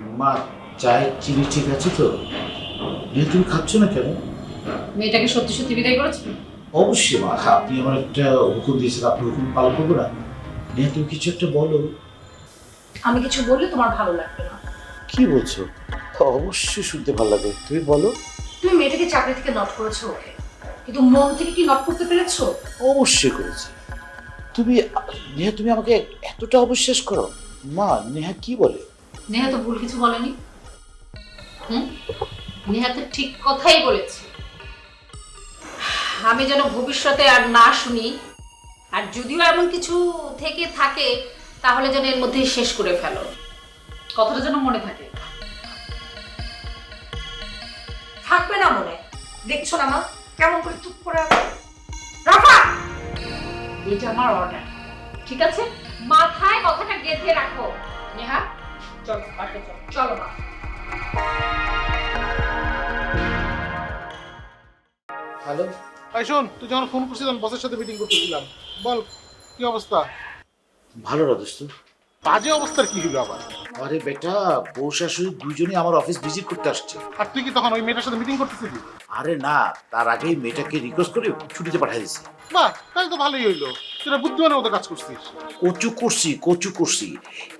মা চায়ের চিনি ঠিক আছে তো? নিয়ে তুমি খাচ্ছ না কেন? মেয়েটাকে সত্যি সত্যি বিদায় করেছ? অবশ্যই মা। আপনি আমার একটা হুকুম দিয়েছেন আপনি হুকুম পালন করব না। নিয়ে তুমি কিছু একটা বলো। আমি কিছু বললে তোমার ভালো লাগবে না। কি বলছো? অবশ্যই শুনতে ভালো লাগে তুমি বলো। তুমি মেয়েটাকে চাকরি থেকে নট করেছ ওকে। কিন্তু মন থেকে কি নট করতে পেরেছ? অবশ্যই করেছি। তুমি নেহা তুমি আমাকে এতটা অবিশ্বাস করো? মা নেহা কি বলে? নেহা তো ভুল কিছু বলেনি। হুম? নেহা তো ঠিক কথাই বলেছে। আমি যেন ভবিষ্যতে আর না শুনি, আর যদিও এমন কিছু থেকে থাকে, তাহলে যেন এর মধ্যেই শেষ করে ফেলো। কথাটা যেন মনে থাকে। থাকবে না মনে। দেখছ না মা? কেমন করে চুপ করে রাফা! এটা আমার অর্ডার ঠিক আছে? মাথায় কথাটা গেঁথে রাখো, নেহা। চল পাশে চল চলো হ্যালো? ভাই শোন তুই যখন ফোন করছিলাম বসের সাথে মিটিং করতেছিলাম বল কি অবস্থা? ভালো রাজস্ত বাজে অবস্থার কি হলো আবার? আরে বেটা বউ শাশুড়ি দুজনেই আমার অফিস ভিজিট করতে আসছে। আর তুই কি তখন ওই মেয়েটার সাথে মিটিং করতেছিলি? আরে না তার আগেই মেয়েটাকে রিকোয়েস্ট করে ছুটিতে পাঠিয়ে দিছি বাহ তাহলে তো ভালোই হইল। তোরা বুদ্ধিমানের মতো কাজ করছিস। কচু করছি কচু করছি।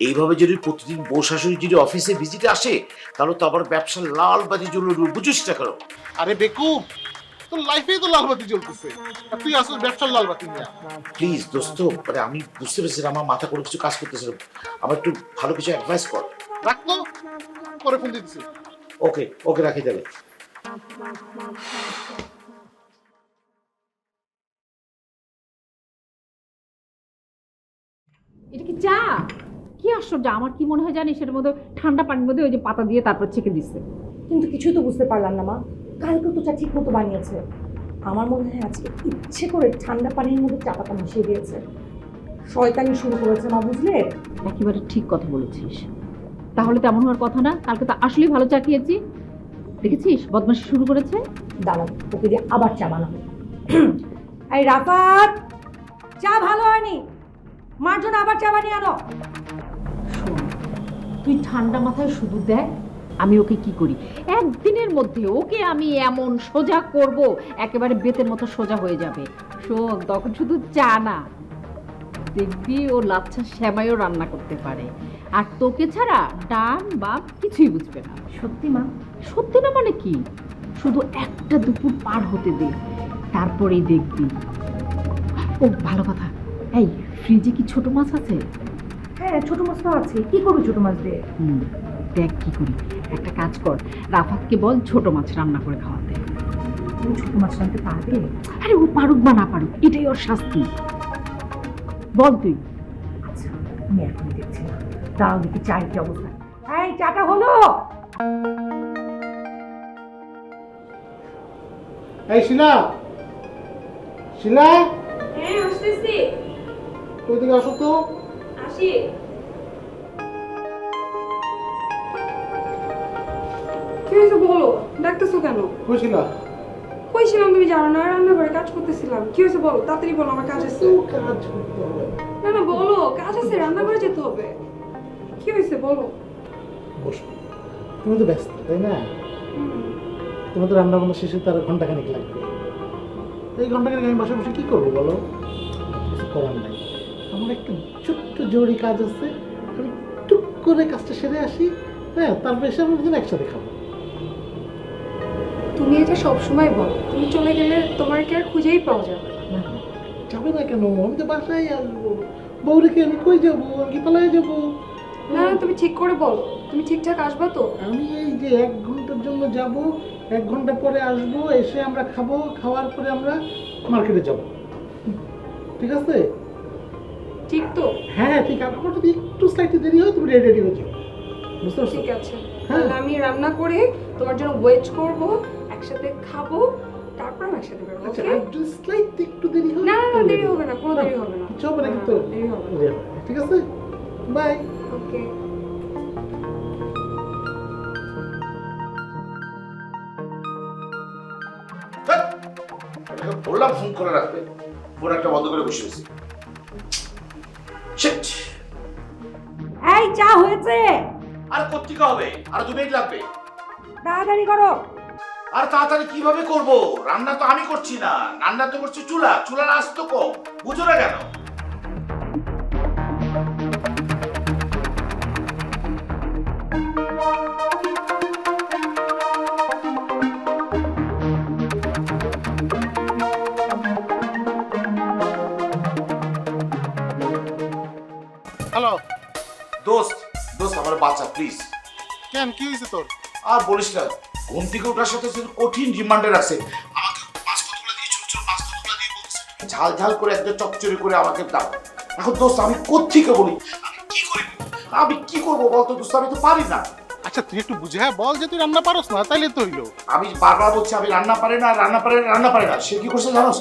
এইভাবে যদি প্রতিদিন বউ শাশুড়ি যদি অফিসে ভিজিটে আসে তাহলে তো আবার ব্যবসা লাল বাতি জ্বলল বুঝিস না কেন? আরে বেকুব তোর লাইফেই তো লাল বাতি জ্বলতেছে। আর তুই আসলে ব্যবসার লাল বাতি নিয়ে। প্লিজ দোস্ত মানে আমি বুঝতে পারছি না, আমার মাথা করে কিছু কাজ করতেছে না। আমার একটু ভালো কিছু অ্যাডভাইস কর। রাখল পরে ফোন দিতেছি। ওকে ওকে রাখি দেবে এটা কি চা? কি আশ্চর্য আমার কি মনে হয় জানিস সেটার মধ্যে ঠান্ডা পানির মধ্যে ওই যে পাতা দিয়ে তারপর ছেঁকে দিচ্ছে কিন্তু কিছুই তো বুঝতে পারলাম না মা। কালকে তো চা ঠিক মতো বানিয়েছে। আমার মনে হয় আজকে ইচ্ছে করে ঠান্ডা পানির মধ্যে চা পাতা মিশিয়ে দিয়েছে। শয়তানি শুরু করেছে মা বুঝলে? একেবারে ঠিক কথা বলেছিস। তাহলে তেমন হওয়ার কথা না কালকে তো আসলেই ভালো চা খেয়েছি। দেখেছিস? বদমাশি শুরু করেছে? দাঁড়াও ওকে দিয়ে আবার চা বানাবো। এই রাফাত, চা ভালো হয়নি। মার জন্য আবার চা বানিয়ে আনো। তুই ঠান্ডা মাথায় শুধু দেখ, আমি ওকে কি করি। একদিনের মধ্যে ওকে আমি এমন সোজা করব, একেবারে বেতের মতো সোজা হয়ে যাবে। শোন, তখন শুধু চা না। দেখবি ও লাচ্ছা শ্যামাইও রান্না করতে পারে। আর তোকে ছাড়া ডান বা কিছুই বুঝবে না। সত্যি মা সত্যি না মানে কি? শুধু একটা দুপুর পার হতে দে তারপরেই দেখবি। ও ভালো কথা। এই ফ্রিজে কি ছোট মাছ আছে? হ্যাঁ ছোট মাছ তো আছে। কি করবে ছোট মাছ দিয়ে? হুম দেখ কি করি। একটা কাজ কর রাফাতকে বল ছোট মাছ রান্না করে খাওয়াতে। ছোট মাছ রাখতে পারবে? আরে ও পারুক বা না পারুক এটাই ওর শাস্তি। বল তুই। আচ্ছা আমি এখন দেখছি না। দাঁড়াও দেখি চায়ের কি অবস্থা। এই চাটা হলো! এই শিলা। শিলা? হ্যাঁ আসতেছি। তুই দিকে আসো তো। আসি। কি হয়েছে বলো? ডাকতেছো কেন? কই শিলা? কইছিলাম তুমি জানো না? রান্না করে কাজ করতেছিলাম। কি হয়েছে বলো? তাড়াতাড়ি বলো আমার কাজ আছে। কাজ করতে হবে? না না বলো কাজ আছে রান্না করে যেতে হবে। কি হয়েছে বলো? বসো। তুমি তো ব্যস্ত তাই না? তোমার তো রান্না বান্না শেষে তার ঘণ্টা খানিক লাগবে এই ঘণ্টা খানিক আমি বসে বসে কি করব বলো? কিছু করার নাই। আমার একটা ছোট্ট জরুরি কাজ আছে। আমি টুক করে কাজটা সেরে আসি। হ্যাঁ তারপর এসে আমরা দুজন একসাথে খাব। তুমি এটা সব সময় বলো। তুমি চলে গেলে তোমার কি আর খুঁজেই পাওয়া যাবে না। যাবে না কেন? আমি তো বাসায় আসব। বউ রেখে আমি কই যাব? আমি কি পালায় যাব না তুমি ঠিক করে বলো। তুমি ঠিকঠাক আসবা তো? আমি এই যে এক ঘণ্টার জন্য যাব এক ঘণ্টা পরে আসব এসে আমরা খাব খাওয়ার পরে আমরা মার্কেটে যাব। ঠিক আছে? ঠিক তো। হ্যাঁ ঠিক আছে। আমার যদি একটু স্লাইটলি দেরি হয় তুমি রেডি রেডি হয়ে যাও। বুঝতে পারছ? ঠিক আছে। হ্যাঁ। তাহলে আমি রান্না করে তোমার জন্য ওয়েট করব একসাথে খাব তারপর একসাথে বেরোবো আচ্ছা একটু স্লাইটলি একটু দেরি হবে না না দেরি হবে না কোনো দেরি হবে না। হবে না কিন্তু দেরি হবে। ঠিক আছে? বাই ওকে বললাম ফোন করে রাখবে। ফোন একটা বন্ধ করে বসে আছে। Shit! এই চা হয়েছে। আর কোথেকে হবে? আর দু মিনিট লাগবে। তাড়াতাড়ি করো। আর তাড়াতাড়ি কীভাবে করব? রান্না তো আমি করছি না। রান্না তো করছে চুলা। চুলার আস্ত কম। বুঝো না কেন? প্লিজ কেন কি হয়েছে তোর? আর বলিস না ঘুম থেকে ওঠার সাথে সাথে কঠিন রিমান্ডে রাখছে আমাকে পাঁচ কতগুলো দিয়ে ছোট ছোট পাঁচ কতগুলো দিয়ে বলছে। ঝাল ঝাল করে একদম চকচরে করে আমাকে দাও। এখন দোস্ত আমি কোথেকে বলি? আমি কি করি আমি কি করব বলতো দোস্ত? আমি তো পারি না। আচ্ছা তুই একটু বুঝে হ্যাঁ বল যে তুই রান্না পারস না তাইলে তো হইল। আমি বারবার বলছি আমি রান্না পারি না রান্না পারি না রান্না পারি না। সে কি করছে জানোস?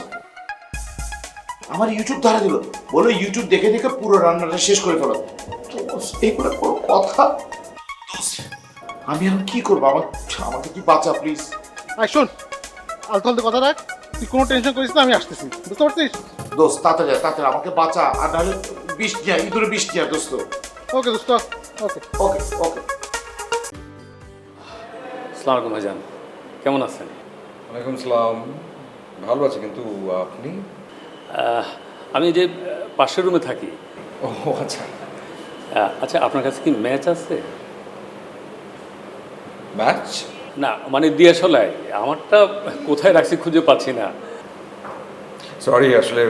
আমার ইউটিউব ধরা দিল। বলো ইউটিউব দেখে দেখে পুরো রান্নাটা শেষ করে ফেলো। এগুলো কোনো কথা আমি এখন কি করব? আমার আমাকে কি বাঁচা প্লিজ আয় শোন আলতো আলতো কথা রাখ। তুই কোনো টেনশন করিস না আমি আসতেছি। বুঝতে পারছিস? দোস্ত তাড়াতাড়ি আয়, তাড়াতাড়ি আমাকে বাঁচা। আর নাহলে বৃষ্টি আর ইঁদুরে বৃষ্টি আর দোস্ত। ওকে দোস্ত ওকে। ওকে ওকে। সালাম আলাইকুম ভাইজান। কেমন আছেন? ওয়ালাইকুম সালাম। ভালো আছে কিন্তু আপনি? আহ, আমি যে আহ, পাশের রুমে থাকি। ও আচ্ছা। আহ, আচ্ছা আপনার কাছে কি ম্যাচ আছে? ম্যাচ না মানে দিয়ে সলাই আমারটা কোথায় রাখছি খুঁজে পাচ্ছি না। সরি আসলে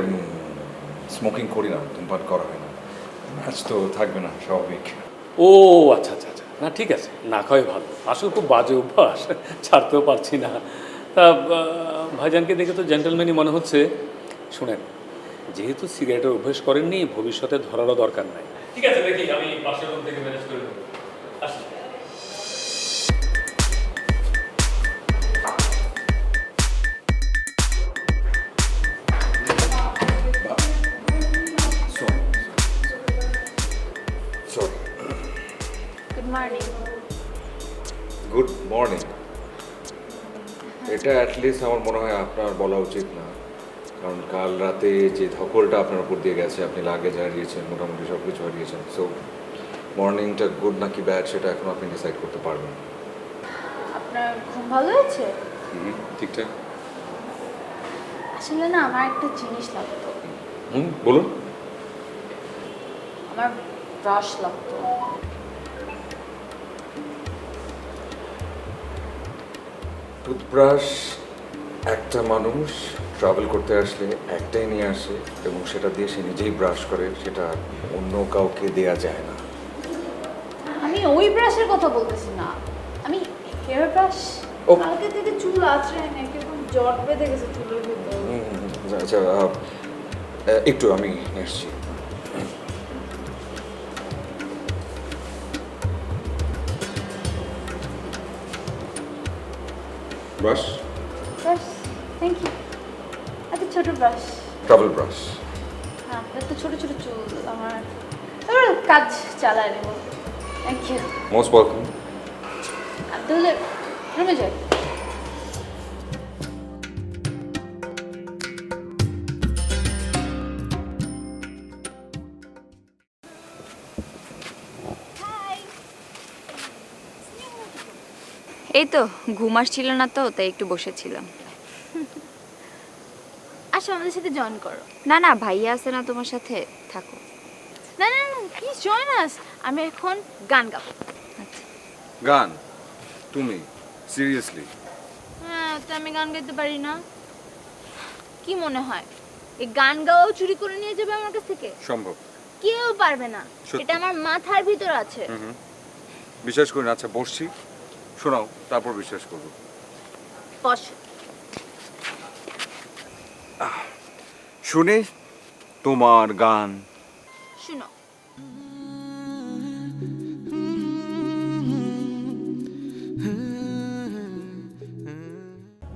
স্মোকিং করি না ধূমপান করা হয় না। ম্যাচ তো থাকবে না স্বাভাবিক। ও আচ্ছা আচ্ছা আচ্ছা। না ঠিক আছে না খাওয়াই ভালো। আসলে খুব বাজে অভ্যাস ছাড়তেও পারছি না। তা ভাইজানকে দেখে তো জেন্টেলম্যানই মনে হচ্ছে। শুনেন যেহেতু সিগারেটের অভ্যেস করেননি ভবিষ্যতে ধরারও দরকার নাই। ঠিক আছে দেখি আমি পাশের রুম থেকে ম্যানেজ করে এটা অ্যাটলিস্ট আমার মনে হয় আপনার বলা উচিত না। কারণ কাল রাতে যে ধকলটা আপনার উপর দিয়ে গেছে আপনি লাগেজ হারিয়েছেন মোটামুটি সব কিছু হারিয়েছেন সো মর্নিংটা গুড নাকি ব্যাড সেটা এখন আপনি ডিসাইড করতে পারবেন। আপনার ঘুম ভালো হয়েছে? হুম, ঠিকঠাক। আসলে না আমার একটা জিনিস লাগতো। হুম বলুন। আমার ব্রাশ লাগতো। টুথব্রাশ একটা মানুষ ট্রাভেল করতে আসলে একটাই নিয়ে আসে এবং সেটা দিয়ে সে নিজেই ব্রাশ করে সেটা অন্য কাউকে দেয়া যায় না। আমি ওই ব্রাশের কথা বলতেছি না। আমি হেয়ার ব্রাশ ও। কালকে থেকে চুল আছড়ে না কীরকম জট বেঁধে গেছে চুলের ভিতর। আচ্ছা একটু আমি নিয়ে আসছি। ব্রাশ ব্রাশ থ্যাংক ইউ এত ছোট ব্রাশ ট্রাভেল ব্রাশ হ্যাঁ আপনার তো ছোট ছোট চুল আমার এবার কাজ চালায় নেব। থ্যাংক ইউ মোস্ট ওয়েলকাম তাহলে রুমে যাই। এই তো ঘুম আসছিল না তো তাই একটু বসেছিলাম। আসো আমাদের সাথে জয়েন করো। না না ভাইয়া আছে না তোমার সাথে থাকো। না না না প্লিজ জয়েন আস আমি এখন গান গাবো। গান? তুমি? সিরিয়াসলি হ্যাঁ তো আমি গান গাইতে পারি না। কি মনে হয়? এই গান গাওয়াও চুরি করে নিয়ে যাবে আমার কাছ থেকে? সম্ভব। কেউ পারবে না? এটা আমার মাথার ভিতর আছে। বিশ্বাস করি না আচ্ছা বসছি। শোনাও তারপর বিশ্বাস করব। বস। শুনে তোমার গান। শুনো।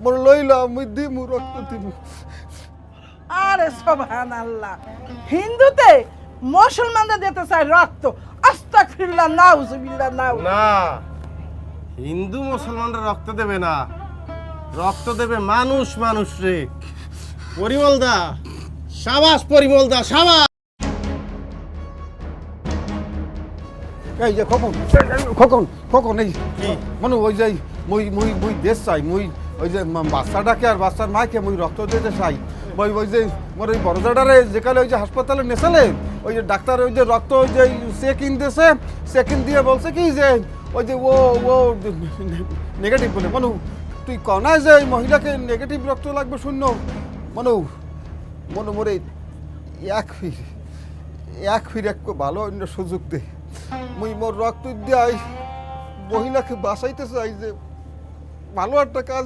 মোর লইলা মুই দিমু রক্ত দিমু। আরে সোভান আল্লাহ হিন্দুতে মুসলমানরা দিতে চায় রক্ত। আস্তাগফিরুল্লাহ নাউজুবিল্লাহ নাউ না। হিন্দু মুসলমানরা রক্ত দেবে না। রক্ত দেবে মানুষ মানুষ রে। পরিমল দা সাবাস পরিমল দা সাবাস! এই যে খোকন খোকন খোকন এই মানে ওই যে মুই মুই মুই দেশ চাই মুই ওই যে বাচ্চাটাকে আর বাচ্চার মাকে মুই রক্ত দিতে চাই। ওই ওই যে মোর ওই যেকালে ওই যে হাসপাতালে নেছালে ওই যে ডাক্তার ওই যে রক্ত ওই যে চেক ইন দিয়েছে চেক ইন দিয়ে বলছে কি যে ওই যে ও ও নেগেটিভ বলে। মানু, তুই কনায় যে মহিলাকে নেগেটিভ রক্ত লাগবে শূন্য। মানু, মনে মরে, এক ফির এক ফির এক ভালো অন্য সুযোগ দে। মুই মোর রক্ত দিয়ে মহিলাকে বাঁচাইতে চাই যে, ভালো একটা কাজ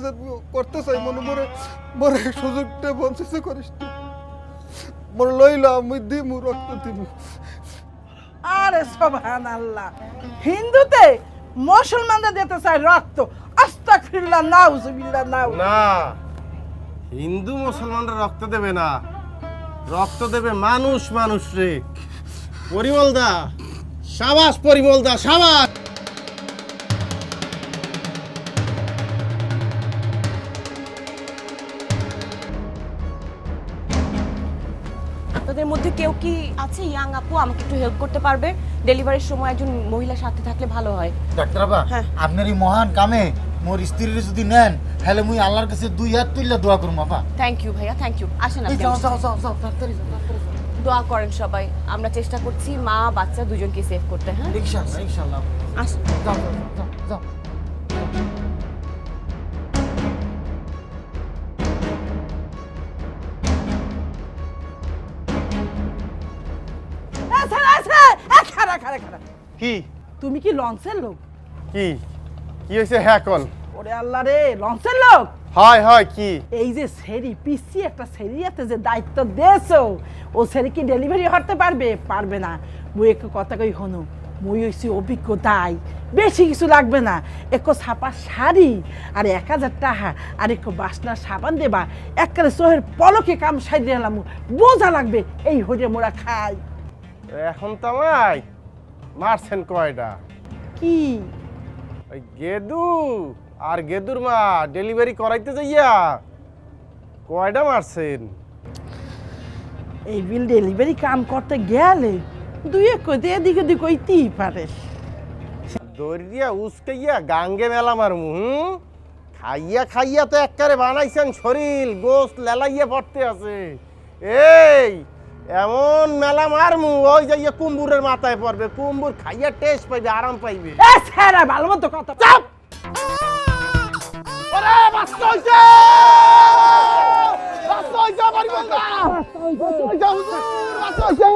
করতে চাই। মনে মরে মরে সুযোগটা বঞ্চিত করিস। মোর লইলা মুই দিমু, রক্ত দিমু। আরে সোভান আল্লাহ হিন্দুতে মুসলমানরা দিতে চায় রক্ত। আস্তাগফিরুল্লাহ, নাউজুবিল্লাহ নাউ না, হিন্দু মুসলমানরা রক্ত দেবে না। রক্ত দেবে মানুষ মানুষ রে। পরিমল দা, সাবাস, পরিমল দা, সাবাস। কেউ কি আছে? ইয়াং আপু আমাকে একটু হেল্প করতে পারবে। ডেলিভারির সময় একজন মহিলা সাথে থাকলে ভালো হয়। ডাক্তারবা আপনার এই মহান কামে মোর স্ত্রীর যদি নেন তাহলে মুই আল্লাহর কাছে দুই হাত তুললে দোয়া করুম আপা। থ্যাংক ইউ ভাইয়া থ্যাংক ইউ আসেন আপনি। যাও যাও যাও যাও তাড়াতাড়ি যাও দোয়া করেন সবাই। আমরা চেষ্টা করছি মা বাচ্চা দুজনকে সেভ করতে হ্যাঁ? ইনশাআল্লাহ ইনশাআল্লাহ আসেন। যাও যাও যাও। খারা খারা খারা কি? তুমি কি লঞ্চের লোক? কি? কি হয়েছে হ্যাঁ কোন ওরে আল্লাহ রে লঞ্চের লোক? হয় হয় কি? এই যে সেরি পিসি একটা সেরিয়াতে যে দায়িত্ব দিয়েছ ও সেরি কি ডেলিভারি হতে পারবে? পারবে না। মুই একটু কথা কই হনু মুই হইছি অভিজ্ঞ দায় বেশি কিছু লাগবে না। একো ছাপা শাড়ি আর এক হাজার টাকা আর একটু বাসনার সাবান দেবা একবারে সোহের পলকে কাম সাই দিলাম বোঝা লাগবে এই হইরে মোরা খাই। এখন তো আমায় মারছেন কয়টা? কি? ওই গেদু আর গেদুর মা ডেলিভারি করাইতে যাইয়া কয়টা মারছেন? এই বিল ডেলিভারি কাম করতে গেলে দুই এক কইতে এদিকে দিকে কইতেই পারে। দরিয়া উস্কাইয়া গাঙ্গে মেলা মারমু হুম? খাইয়া খাইয়া তো এককারে বানাইছেন শরীর গোস্ত লেলাইয়া পড়তে আছে। এই এমন মেলা মারমু ওই যাইয়া কুম্বুরের মাথায় পড়বে কুম্বুর খাইয়া টেস্ট পাইবে আরাম পাইবে। এ স্যারা ভালো মতো কথা চাপ ওরে বাচ্চা হইছে! বাচ্চা হইছে বাড়ি বন্ধা বাচ্চা হইছে।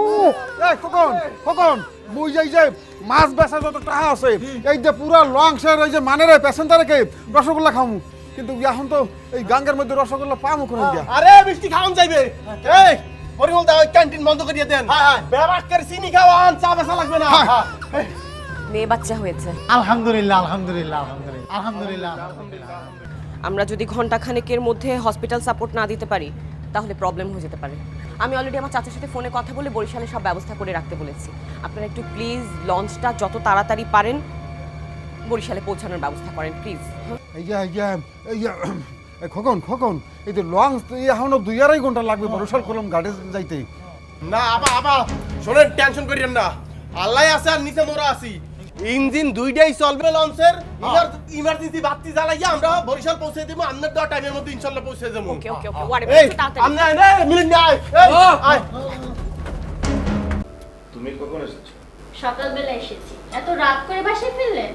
এই খোকন খোকন মুই যাই যে মাছ বেচা যত টাকা আছে এই যে পুরা লংসের এই যে মানের প্যাসেঞ্জারকে রসগোল্লা খামু। কিন্তু এখন তো এই গাঙ্গের মধ্যে রসগোল্লা পামু কোন দিয়া আরে মিষ্টি খাওন যাইবে। এই পরিমল দা ওই ক্যান্টিন বন্ধ করিয়ে দেন। হ্যাঁ হ্যাঁ। বেবাক করে চিনি খাওয়ান চা বেচা লাগবে না। মেয়ে বাচ্চা হয়েছে। আলহামদুলিল্লাহ আলহামদুলিল্লাহ আলহামদুলিল্লাহ আমরা যদি ঘণ্টা খানেকের মধ্যে হসপিটাল সাপোর্ট না দিতে পারি তাহলে প্রবলেম হয়ে যেতে পারে। আমি অলরেডি আমার চাচার সাথে ফোনে কথা বলে বরিশালে সব ব্যবস্থা করে রাখতে বলেছি। আপনারা একটু প্লিজ লঞ্চটা যত তাড়াতাড়ি পারেন বরিশালে পৌঁছানোর ব্যবস্থা করেন প্লিজ এই যে এই যে এই যে এই খোকন খোকন এই যে লং এখনও দুই আড়াই ঘণ্টা লাগবে বরিশাল কলম ঘাটে যাইতে। না আবা আবা শোনেন টেনশন করিয়েন না। আল্লাহ আছে আর নিচে মোরা আছি। ইঞ্জিন দুইটাই চলবে লঞ্চের ইমার্জেন্সি বাতি জ্বালাইয়া আমরা বরিশাল পৌঁছে দেবো আপনার দেওয়া টাইমের মধ্যে ইনশাল্লাহ পৌঁছে দেবো। ওকে ওকে ওকে আয় তুমি কখন এসেছ? সকালবেলা এসেছি। এত রাত করে বাসায় ফিরলেন?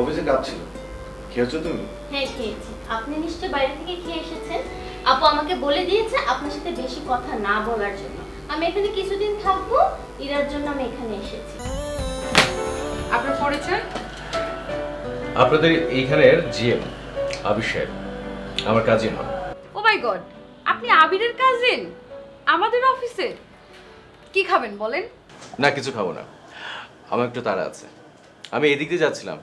অফিসে কাজ ছিল। খেয়েছো তুমি? হ্যাঁ খেয়েছি। আপনি নিশ্চয় বাইরে থেকে খেয়ে এসেছেন। আপু আমাকে বলে দিয়েছে আপনার সাথে বেশি কথা না বলার জন্য। আমি এখানে কিছুদিন থাকব ইরার জন্য আমি এখানে এসেছি। আপনার পরিচয়? আপনাদের এইখানের জিএম আবির সাহেব আমার কাজিন হন। ও মাই গড আপনি আবিরের কাজিন আমাদের অফিসে কি খাবেন বলেন? না কিছু খাব না। আমার একটু তাড়া আছে। আমি এদিক দিয়ে যাচ্ছিলাম।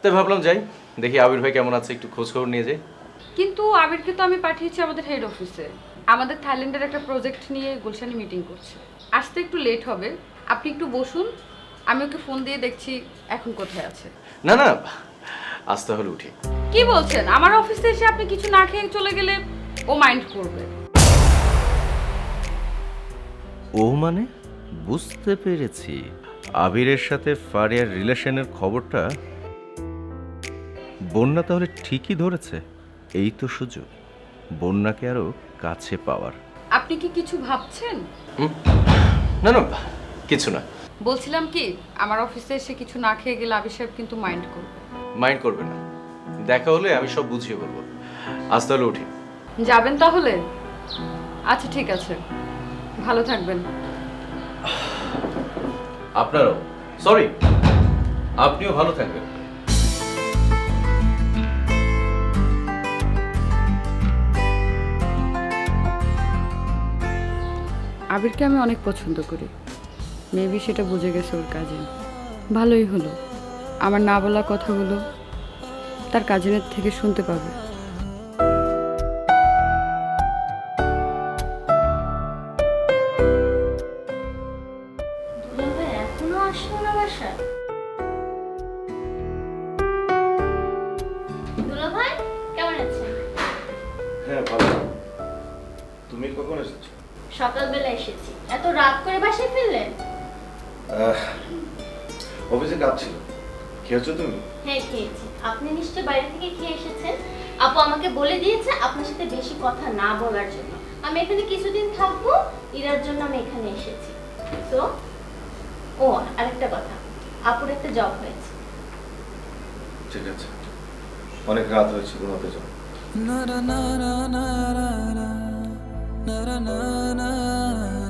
তাই ভাবলাম যাই। দেখি আবির ভাই কেমন আছে একটু খোঁজ খবর নিয়ে যাই। কিন্তু আবিরকে তো আমি পাঠিয়েছি আমাদের হেড অফিসে আমাদের থাইল্যান্ডের একটা প্রজেক্ট নিয়ে গুলশানে মিটিং করছে। আসতে একটু লেট হবে। আপনি একটু বসুন। আমি ওকে ফোন দিয়ে দেখছি এখন কোথায় আছে। না না আসতে হলে উঠি। কি বলছেন? আমার অফিসে এসে আপনি কিছু না খেয়ে চলে গেলে ও মাইন্ড করবে। ও মানে? বুঝতে পেরেছি। আবিরের সাথে ফারিয়ার রিলেশনের খবরটা বন্যা তাহলে ঠিকই ধরেছে। এই তো সুযোগ। বন্যাকে আরও কাছে পাওয়ার। আপনি কি কিছু ভাবছেন? না না কিছু না। বলছিলাম কি আমার অফিসে এসে কিছু না খেয়ে গেলে আবির সাহেব কিন্তু মাইন্ড করবে। মাইন্ড করবে না। দেখা হলে আমি সব বুঝিয়ে বলব। আজ তাহলে উঠি। যাবেন তাহলে? আচ্ছা ঠিক আছে। ভালো থাকবেন। আপনারও। সরি আপনিও ভালো থাকবেন। আবিরকে আমি অনেক পছন্দ করি। মেবি সেটা বুঝে গেছে ওর কাজে। ভালোই হলো। আমার না বলা কথাগুলো তার কাজিনের থেকে শুনতে পাবে। এত রাত করে বাসায় ফিরলেন অফিসে কাজ ছিল খেয়েছো তুমি হ্যাঁ খেয়েছি আপনি নিশ্চয় বাইরে থেকে খেয়ে এসেছেন আপু আমাকে বলে দিয়েছে আপনার সাথে বেশি কথা না বলার জন্য আমি এখানে কিছুদিন থাকব ইরার জন্য আমি এখানে এসেছি তো ও আরেকটা কথা আপুর একটা জব হয়েছে ঠিক আছে অনেক রাত হয়েছে ঘুমাতে যাও na na na na na